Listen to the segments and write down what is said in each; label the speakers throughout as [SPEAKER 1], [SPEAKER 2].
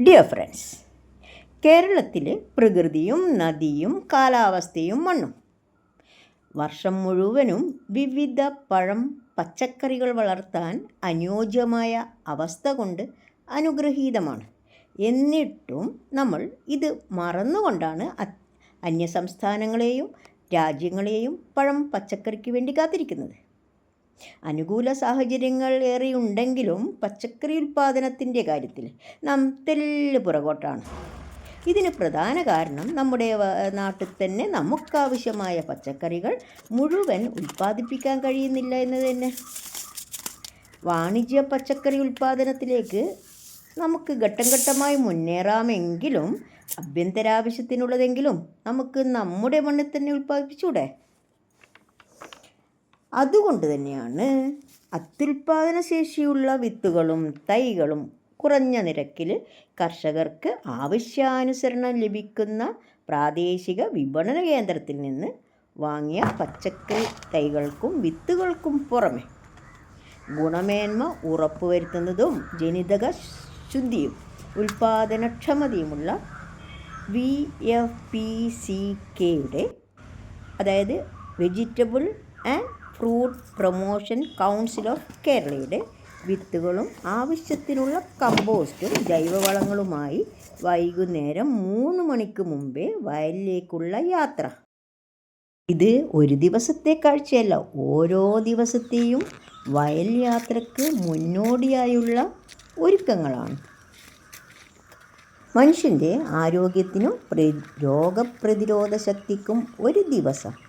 [SPEAKER 1] Dear friends കേരളത്തിലെ പ്രകൃതിയും നദിയും കാലാവസ്ഥയും മണ്ണും വർഷം മുഴുവനും വിവിധ പഴം പച്ചക്കറികൾ വളർത്താൻ അനുയോജ്യമായ അവസ്ഥ കൊണ്ട് അനുഗ്രഹീതമാണ്. എന്നിട്ടും നമ്മൾ ഇത് മറന്നുകൊണ്ടാണ് അന്യസംസ്ഥാനങ്ങളെയും രാജ്യങ്ങളെയും പഴം പച്ചക്കറിക്ക് വേണ്ടി കാത്തിരിക്കുന്നത്. അനുകൂല സാഹചര്യങ്ങൾ ഏറെയുണ്ടെങ്കിലും പച്ചക്കറി ഉൽപ്പാദനത്തിന്റെ കാര്യത്തിൽ നാം തെല്ല് പുറകോട്ടാണ്. ഇതിന് പ്രധാന കാരണം നമ്മുടെ നാട്ടിൽ തന്നെ നമുക്കാവശ്യമായ പച്ചക്കറികൾ മുഴുവൻ ഉൽപ്പാദിപ്പിക്കാൻ കഴിയുന്നില്ല എന്ന് തന്നെ. വാണിജ്യ പച്ചക്കറി ഉൽപ്പാദനത്തിലേക്ക് നമുക്ക് ഘട്ടം ഘട്ടമായി മുന്നേറാമെങ്കിലും ആഭ്യന്തരാവശ്യത്തിനുള്ളതെങ്കിലും നമുക്ക് നമ്മുടെ മണ്ണിൽ തന്നെ ഉൽപ്പാദിപ്പിച്ചൂടെ അതുകൊണ്ട് തന്നെയാണ് അത്യുൽപാദന ശേഷിയുള്ള വിത്തുകളും തൈകളും കുറഞ്ഞ നിരക്കിൽ കർഷകർക്ക് ആവശ്യാനുസരണം ലഭിക്കുന്ന പ്രാദേശിക വിപണന കേന്ദ്രത്തിൽ നിന്ന് വാങ്ങിയ പച്ചക്കറി തൈകൾക്കും വിത്തുകൾക്കും പുറമെ ഗുണമേന്മ ഉറപ്പുവരുത്തുന്നതും ജനിതക ശുദ്ധിയും ഉൽപാദനക്ഷമതയുമുള്ള വി എഫ് പി സി കെയുടെ അതായത് vegetable and fruit promotion council of കേരളയുടെ വിത്തുകളും ആവശ്യത്തിനുള്ള കമ്പോസ്റ്റും ജൈവവളങ്ങളുമായി വൈകുന്നേരം മൂന്ന് മണിക്ക് മുമ്പേ വയലിലേക്കുള്ള യാത്ര. ഇത് ഒരു ദിവസത്തെ കാഴ്ചയല്ല ഓരോ ദിവസത്തെയും വയൽ യാത്രയ്ക്ക് മുന്നോടിയായുള്ള ഒരുക്കങ്ങളാണ്. മനുഷ്യന്റെ ആരോഗ്യത്തിനും പ്ര രോഗപ്രതിരോധ ശക്തിക്കും ഒരു ദിവസം.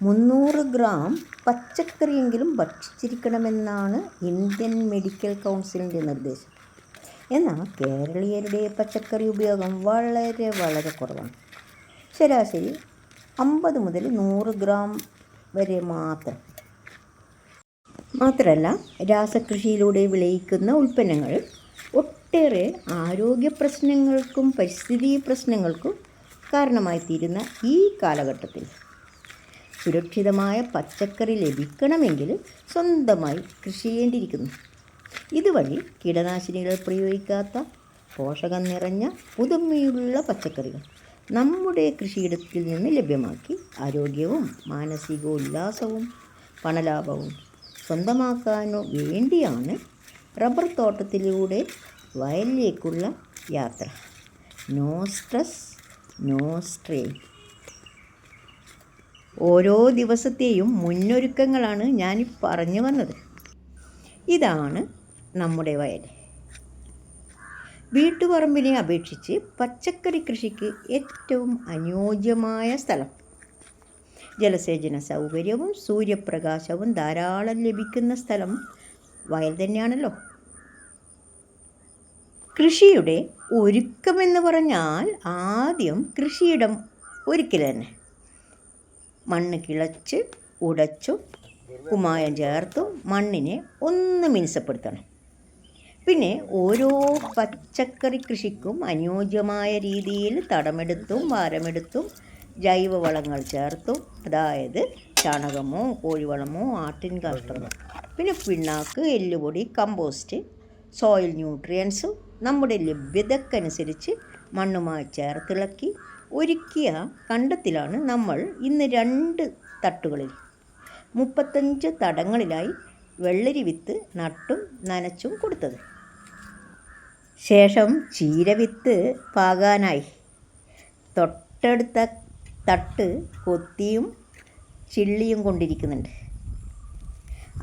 [SPEAKER 1] മുന്നൂറ് ഗ്രാം പച്ചക്കറിയെങ്കിലും ഭക്ഷിച്ചിരിക്കണമെന്നാണ് ഇന്ത്യൻ മെഡിക്കൽ കൗൺസിലിന്റെ നിർദ്ദേശം. എന്നാൽ കേരളീയരുടെ പച്ചക്കറി ഉപയോഗം വളരെ വളരെ കുറവാണ്. ശരാശരി അമ്പത് മുതൽ നൂറ് ഗ്രാം വരെ മാത്രം. മാത്രമല്ല രാസകൃഷിയിലൂടെ വിളയിക്കുന്ന ഉൽപ്പന്നങ്ങൾ ഒട്ടേറെ ആരോഗ്യ പ്രശ്നങ്ങൾക്കും പരിസ്ഥിതി പ്രശ്നങ്ങൾക്കും കാരണമായി തീരുന്ന ഈ കാലഘട്ടത്തിൽ സുരക്ഷിതമായ പച്ചക്കറി ലഭിക്കണമെങ്കിൽ സ്വന്തമായി കൃഷി ചെയ്യേണ്ടിയിരിക്കുന്നു. ഇതുവഴി കീടനാശിനികൾ പ്രയോഗിക്കാത്ത പോഷകം നിറഞ്ഞ പുതുമയുള്ള പച്ചക്കറികൾ നമ്മുടെ കൃഷിയിടത്തിൽ നിന്ന് ലഭ്യമാക്കി ആരോഗ്യവും മാനസിക ഉല്ലാസവും പണലാഭവും സ്വന്തമാക്കാനോ വേണ്ടിയാണ് റബ്ബർ തോട്ടത്തിലൂടെ വയലിലേക്കുള്ള യാത്ര. No stress no strain. ഓരോ ദിവസത്തെയും മുന്നൊരുക്കങ്ങളാണ് ഞാൻ പറഞ്ഞു വന്നത്. ഇതാണ് നമ്മുടെ വയൽ. വീട്ടുപറമ്പിനെ അപേക്ഷിച്ച് പച്ചക്കറി കൃഷിക്ക് ഏറ്റവും അനുയോജ്യമായ സ്ഥലം. ജലസേചന സൗകര്യവും സൂര്യപ്രകാശവും ധാരാളം ലഭിക്കുന്ന സ്ഥലം വയൽ തന്നെയാണല്ലോ. കൃഷിയുടെ ഒരുക്കമെന്ന് പറഞ്ഞാൽ ആദ്യം കൃഷിയിടം ഒരുക്കൽ തന്നെ. മണ്ണ് കിളച്ച് ഉടച്ചു കുമ്മായം ചേർത്തും മണ്ണിനെ ഒന്ന് മിനുസപ്പെടുത്തണം. പിന്നെ ഓരോ പച്ചക്കറി കൃഷിക്കും അനുയോജ്യമായ രീതിയിൽ തടമെടുത്തും വാരമെടുത്തും ജൈവവളങ്ങൾ ചേർത്തും അതായത് ചാണകമോ കോഴിവളമോ ആട്ടിൻ കാഷ്ടമോ പിന്നെ പിണ്ണാക്ക് എല്ലുപൊടി കമ്പോസ്റ്റ് സോയിൽ ന്യൂട്രിയൻസും നമ്മുടെ ലഭ്യതക്കനുസരിച്ച് മണ്ണുമായി ചേർത്തിളക്കി ഒരുക്കിയ കണ്ടത്തിലാണ് നമ്മൾ ഇന്ന് രണ്ട് തട്ടുകളിൽ. മുപ്പത്തഞ്ച് തടങ്ങളിലായി വെള്ളരി വിത്ത് നട്ടും നനച്ചും കൊടുത്തത്. ശേഷം ചീര വിത്ത് പാകാനായി. തൊട്ടടുത്ത തട്ട് കൊത്തിയും ചിള്ളിയും കൊണ്ടിരിക്കുന്നുണ്ട്.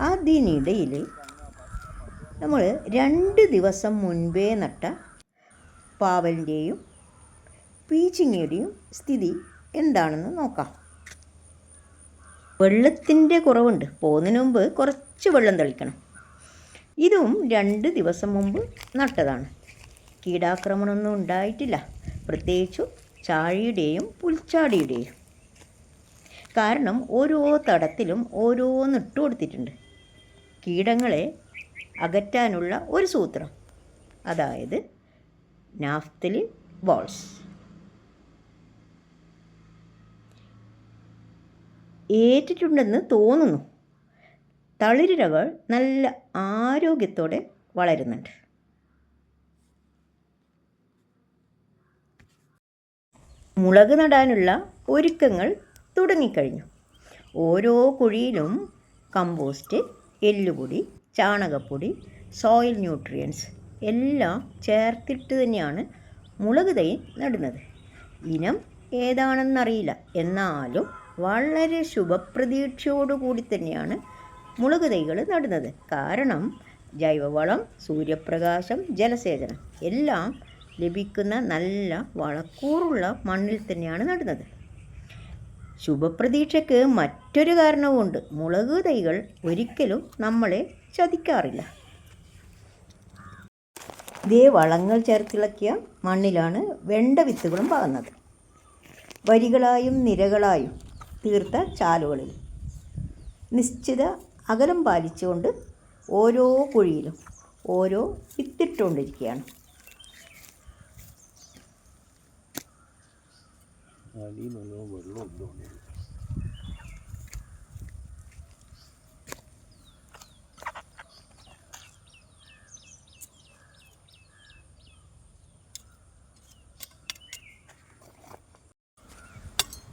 [SPEAKER 1] അതിനിടയിൽ നമ്മൾ രണ്ട് ദിവസം മുൻപേ നട്ട പാവലിന്റെയും പീച്ചിങ്ങയുടെയും സ്ഥിതി എന്താണെന്ന് നോക്കാം. വെള്ളത്തിന്റെ കുറവുണ്ട്. പോകുന്നതിന് മുമ്പ് കുറച്ച് വെള്ളം തളിക്കണം. ഇതും രണ്ട് ദിവസം മുമ്പ് നട്ടതാണ്. കീടാക്രമണമൊന്നും ഉണ്ടായിട്ടില്ല. പ്രത്യേകിച്ചു ചാഴിയുടെയും പുൽച്ചാടിയുടെയും. കാരണം ഓരോ തടത്തിലും ഓരോന്ന് ഇട്ട് കൊടുത്തിട്ടുണ്ട്. കീടങ്ങളെ അകറ്റാനുള്ള ഒരു സൂത്രം. അതായത് നാഫ്തലിൻ ബോൾസ് ഏറ്റിട്ടുണ്ടെന്ന് തോന്നുന്നു. തളിരിലകൾ നല്ല ആരോഗ്യത്തോടെ വളരുന്നുണ്ട്. മുളക് നടാനുള്ള ഒരുക്കങ്ങൾ തുടങ്ങിക്കഴിഞ്ഞു. ഓരോ കുഴിയിലും കമ്പോസ്റ്റ് എല്ലുപൊടി ചാണകപ്പൊടി സോയിൽ ന്യൂട്രിയൻസ് എല്ലാം ചേർത്തിട്ട് തന്നെയാണ് മുളക് തൈ നടുന്നത്. ഇനം ഏതാണെന്നറിയില്ല. എന്നാലും വളരെ ശുഭപ്രതീക്ഷയോടുകൂടി തന്നെയാണ് മുളക് തൈകൾ നടുന്നത്. കാരണം ജൈവവളം സൂര്യപ്രകാശം ജലസേചനം എല്ലാം ലഭിക്കുന്ന നല്ല വളക്കൂറുള്ള മണ്ണിൽ തന്നെയാണ് നടുന്നത്. ശുഭപ്രതീക്ഷയ്ക്ക് മറ്റൊരു കാരണവുമുണ്ട്. മുളക് തൈകൾ ഒരിക്കലും നമ്മളെ ചതിക്കാറില്ല. ഇതേ വളങ്ങൾ ചേർത്തിളക്കിയ മണ്ണിലാണ് വെണ്ട വിത്തുകളും പാകുന്നത് വരികളായും നിരകളായും തീർത്ത ചാലുകളിൽ നിശ്ചിത അകലം പാലിച്ചുകൊണ്ട് ഓരോ കുഴിയിലും ഓരോ വിത്തിട്ടുകൊണ്ടിരിക്കുകയാണ്.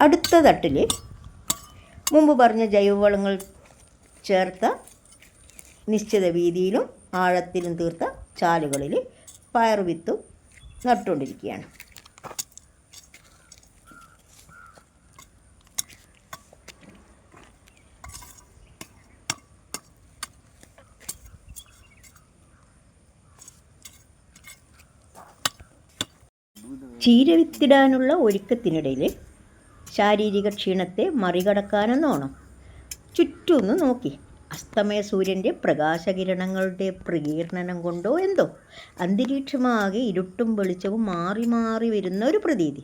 [SPEAKER 1] അടുത്ത തട്ടിൽ മുമ്പ് പറഞ്ഞ ജൈവവളങ്ങൾ ചേർത്ത നിശ്ചിത വീതിയിലും ആഴത്തിലും തീർത്ത ചാലുകളിൽ പയറുവിത്തും നട്ടുകൊണ്ടിരിക്കുകയാണ്. ചീര വിത്തിടാനുള്ള ഒരുക്കത്തിനിടയിൽ ശാരീരിക ക്ഷീണത്തെ മറികടക്കാനെന്നോണം ചുറ്റുമൊന്ന് നോക്കി. അസ്തമയ സൂര്യന്റെ പ്രകാശകിരണങ്ങളുടെ പ്രകീർണനം കൊണ്ടോ എന്തോ. അന്തരീക്ഷമാകെ ഇരുട്ടും വെളിച്ചവും മാറി മാറി വരുന്ന ഒരു പ്രതീതി.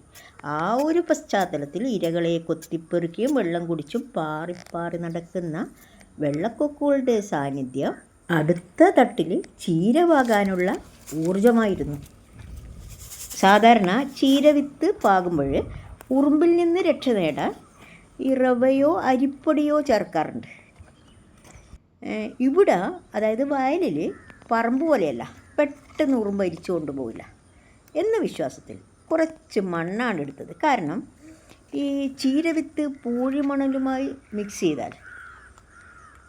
[SPEAKER 1] ആ ഒരു പശ്ചാത്തലത്തിൽ ഇരകളെ കൊത്തിപ്പെറുക്കിയും വെള്ളം കുടിച്ചും പാറി പാറി നടക്കുന്ന വെള്ളക്കൊക്കുകളുടെ സാന്നിധ്യം അടുത്ത തട്ടിൽ ചീരവാകാനുള്ള ഊർജമായിരുന്നു സാധാരണ ചീരവിത്ത് പാകുമ്പോൾ ഉറുമ്പിൽ നിന്ന് രക്ഷ നേടാൻ ഈ റവയോ അരിപ്പൊടിയോ ചേർക്കാറുണ്ട്. ഇവിടെ അതായത് വയലിൽ പറമ്പ് പോലെയല്ല പെട്ടെന്ന് ഉറുമ്പ് അരിച്ചു കൊണ്ടുപോകില്ല എന്ന വിശ്വാസത്തിൽ കുറച്ച് മണ്ണാണ് എടുത്തത്. കാരണം ഈ ചീരവിത്ത് പൂഴിമണലുമായി മിക്സ് ചെയ്താൽ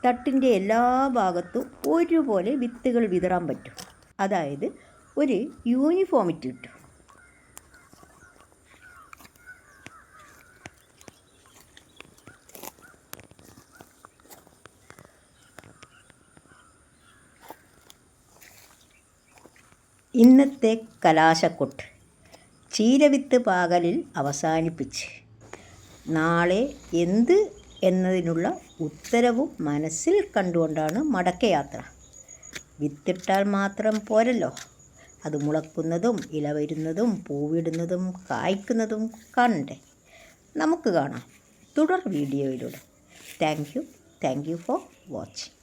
[SPEAKER 1] തട്ടിന്റെ എല്ലാ ഭാഗത്തും ഒരുപോലെ വിത്തുകൾ വിതറാൻ പറ്റും. അതായത് ഒരു യൂണിഫോമിറ്റി കിട്ടും. ഇന്നത്തെ കലാശക്കൊട്ട് ചീരവിത്ത് പാകലിൽ അവസാനിപ്പിച്ച്. നാളെ എന്ത് എന്നതിനുള്ള ഉത്തരവും മനസ്സിൽ കണ്ടുകൊണ്ടാണ് മടക്കയാത്ര. വിത്തിട്ടാൽ മാത്രം പോരല്ലോ. അത് മുളക്കുന്നതും ഇല വരുന്നതും പൂവിടുന്നതും കായ്ക്കുന്നതും കാണണ്ടേ? നമുക്ക് കാണാം. തുടർ വീഡിയോയിലൂടെ. Thank you. Thank you for watching.